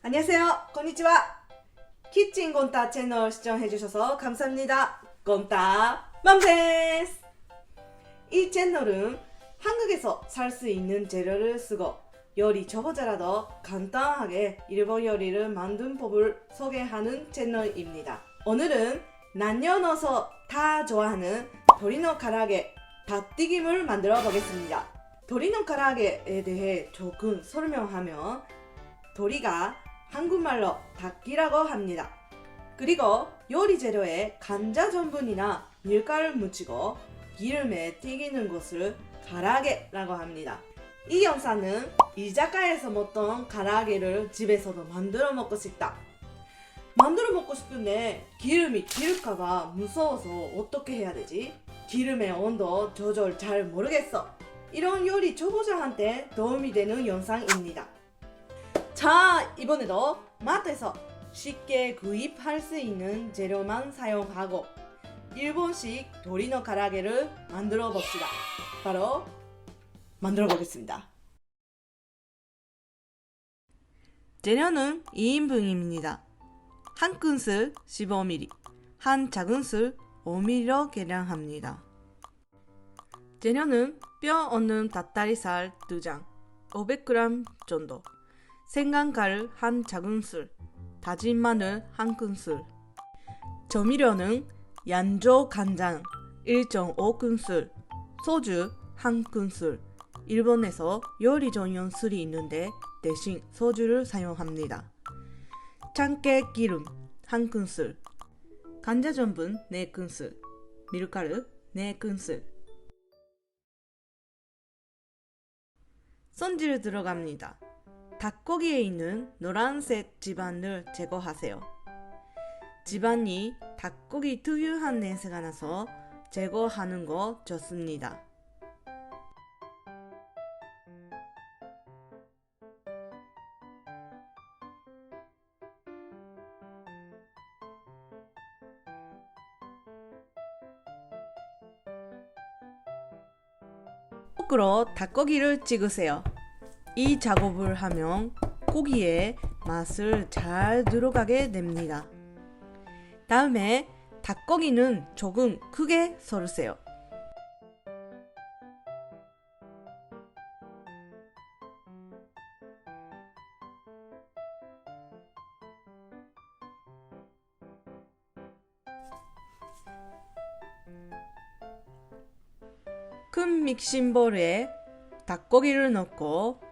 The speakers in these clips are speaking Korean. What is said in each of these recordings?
안녕하세요. 건니치와. 키친 곤타 채널 시청해주셔서 감사합니다. 곤타 맘데스. 이 채널은 한국에서 살 수 있는 재료를 쓰고 요리 초보자라도 간단하게 일본 요리를 만든 법을 소개하는 채널입니다. 오늘은 남녀노소 다 좋아하는 도리노 카라게 닭튀김을 만들어 보겠습니다. 도리노 카라게에 대해 조금 설명하면 도리가 한국말로 닭이라고 합니다. 그리고 요리 재료에 간장 전분이나 밀가루를 묻히고 기름에 튀기는 것을 가라게라고 합니다. 이 영상은 이자카야에서 먹던 가라게를 집에서도 만들어 먹고 싶다. 만들어 먹고 싶은데 기름이 기를까봐 무서워서 어떻게 해야 되지? 기름의 온도 조절 잘 모르겠어. 이런 요리 초보자한테 도움이 되는 영상입니다. 자, 이번에도 마트에서 쉽게 구입할 수 있는 재료만 사용하고 일본식 도리노 가라게를 만들어 봅시다. 바로 만들어 보겠습니다. 재료는 2인분입니다. 한 큰술 15mm, 한 작은술 5mm로 계량합니다. 재료는 뼈 없는 닭다리살 2장, 500g 정도, 생강가루 한 작은술, 다진 마늘 한 큰술. 조미료는 양조 간장 1.5큰술, 소주 한 큰술. 일본에서 요리 전용 술이 있는데 대신 소주를 사용합니다. 참깨 기름 한 큰술, 간장 전분 4큰술, 밀가루 4큰술. 손질 들어갑니다. 닭고기에 있는 노란색 지방을 제거하세요. 지방이 닭고기 특유한 냄새가 나서 제거하는 거 좋습니다. 포크로 닭고기를 찍으세요. 이 작업을 하면 고기에 맛을 잘 들어가게 됩니다. 다음에 닭고기는 조금 크게 썰으세요. 큰 믹싱볼에 닭고기를 넣고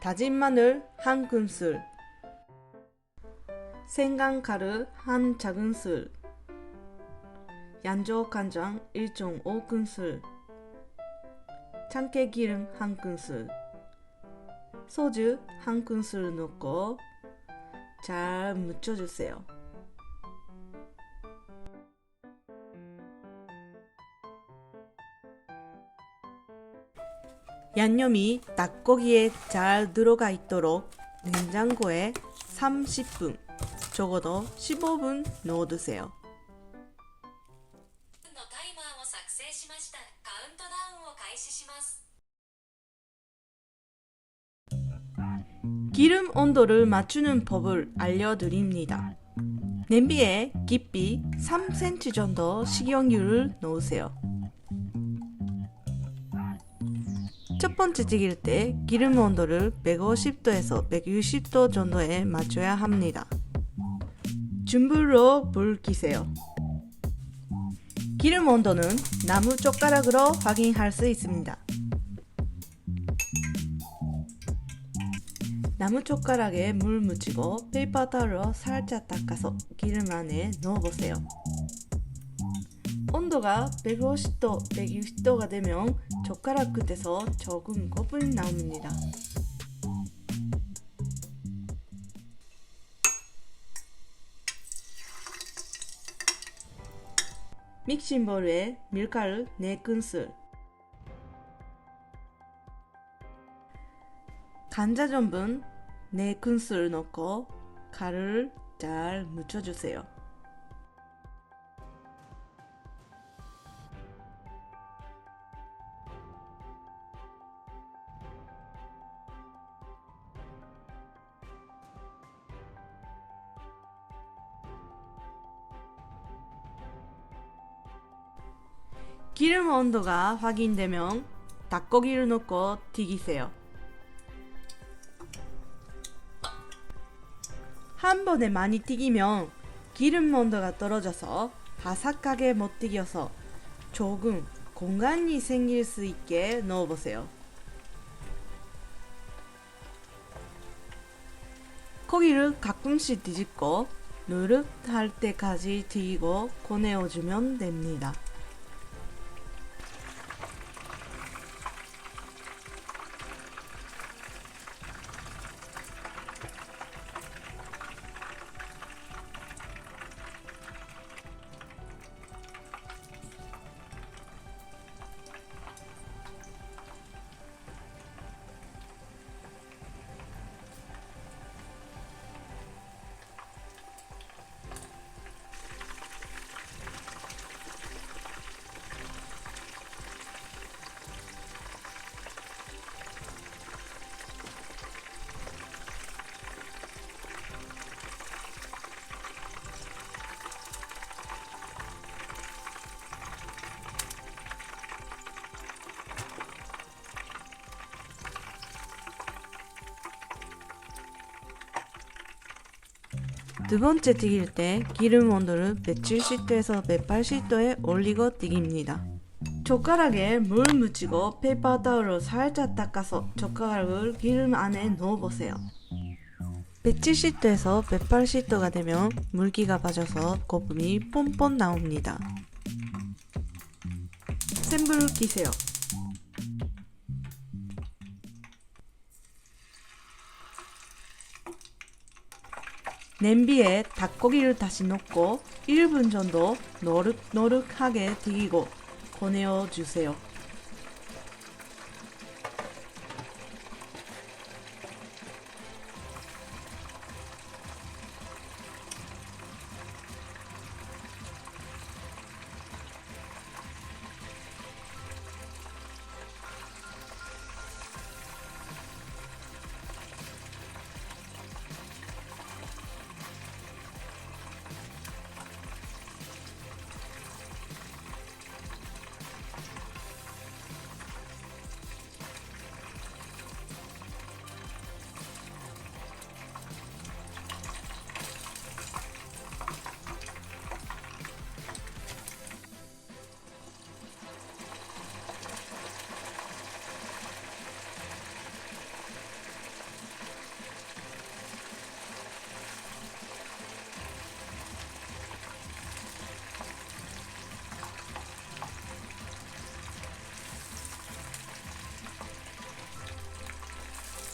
다진 마늘 한 큰술, 생강가루 한 작은술, 양조 간장 1.5큰술, 참깨 기름 한 큰술, 소주 한 큰술 넣고 잘 묻혀주세요. 양념이 닭고기에 잘 들어가 있도록 냉장고에 30분, 적어도 15분 넣어두세요. 기름 온도를 맞추는 법을 알려드립니다. 냄비에 깊이 3cm 정도 식용유를 넣으세요. 첫 번째 찌길 때 기름 온도를 150도에서 160도 정도에 맞춰야 합니다. 중불로 불 켜세요. 기름 온도는 나무 젓가락으로 확인할 수 있습니다. 나무 젓가락에 물 묻히고 페이퍼 타올로 살짝 닦아서 기름 안에 넣어보세요. 온도가 150도, 160도가 되면 젓가락 끝에서 조금 거품이 나옵니다. 믹싱 볼에 밀가루 4큰술 간장 전분 4큰술 넣고 가루를 잘 묻혀주세요. 기름 온도가 확인되면 닭고기를 넣고 튀기세요. 한 번에 많이 튀기면 기름 온도가 떨어져서 바삭하게 못 튀겨서 조금 공간이 생길 수 있게 넣어보세요. 고기를 가끔씩 뒤집고 누릇할 때까지 튀기고 꺼내어주면 됩니다. 두 번째 튀길 때 기름 온도를 170도에서 180도에 올리고 튀깁니다. 젓가락에 물 묻히고 페이퍼 타올로 살짝 닦아서 젓가락을 기름 안에 넣어보세요. 170도에서 180도가 되면 물기가 빠져서 거품이 뻔뻔 나옵니다. 센 불을 끼세요. 냄비에 닭고기를 다시 넣고 1분 정도 노릇노릇하게 튀기고 꺼내어 주세요.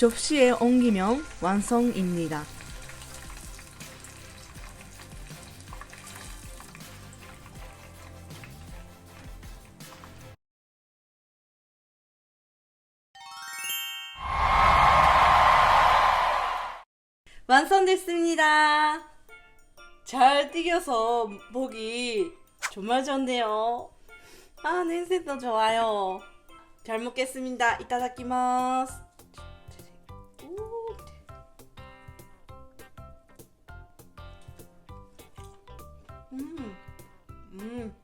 접시에 옮기면 완성입니다. 완성됐습니다. 잘 튀겨서 보기 정말 좋네요. 아, 냄새도 좋아요. 잘 먹겠습니다. 이따다키마스. 음.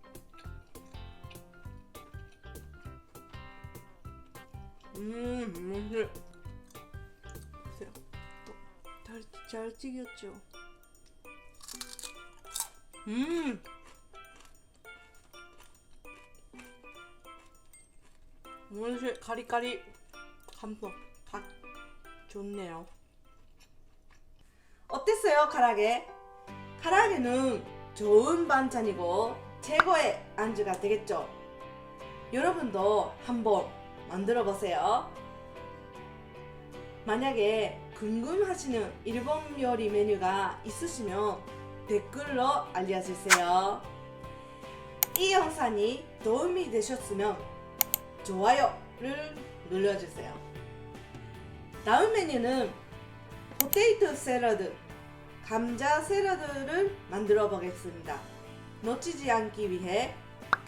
음, 음, 보세요. 잘, 잘 튀겼죠? 음. 오늘 가리가리 감성 다 좋네요. 어땠어요, 카라게? 카라게는 좋은 반찬이고 최고의 안주가 되겠죠? 여러분도 한번 만들어 보세요. 만약에 궁금하시는 일본 요리 메뉴가 있으시면 댓글로 알려주세요. 이 영상이 도움이 되셨으면 좋아요를 눌러주세요. 다음 메뉴는 포테이토 샐러드, 감자 샐러드를 만들어 보겠습니다. 놓치지 않기 위해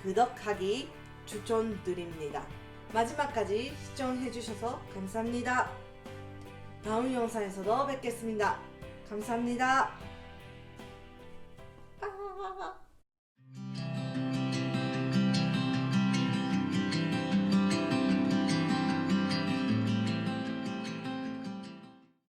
구독하기 추천드립니다. 마지막까지 시청해주셔서 감사합니다. 다음 영상에서도 뵙겠습니다. 감사합니다. 아~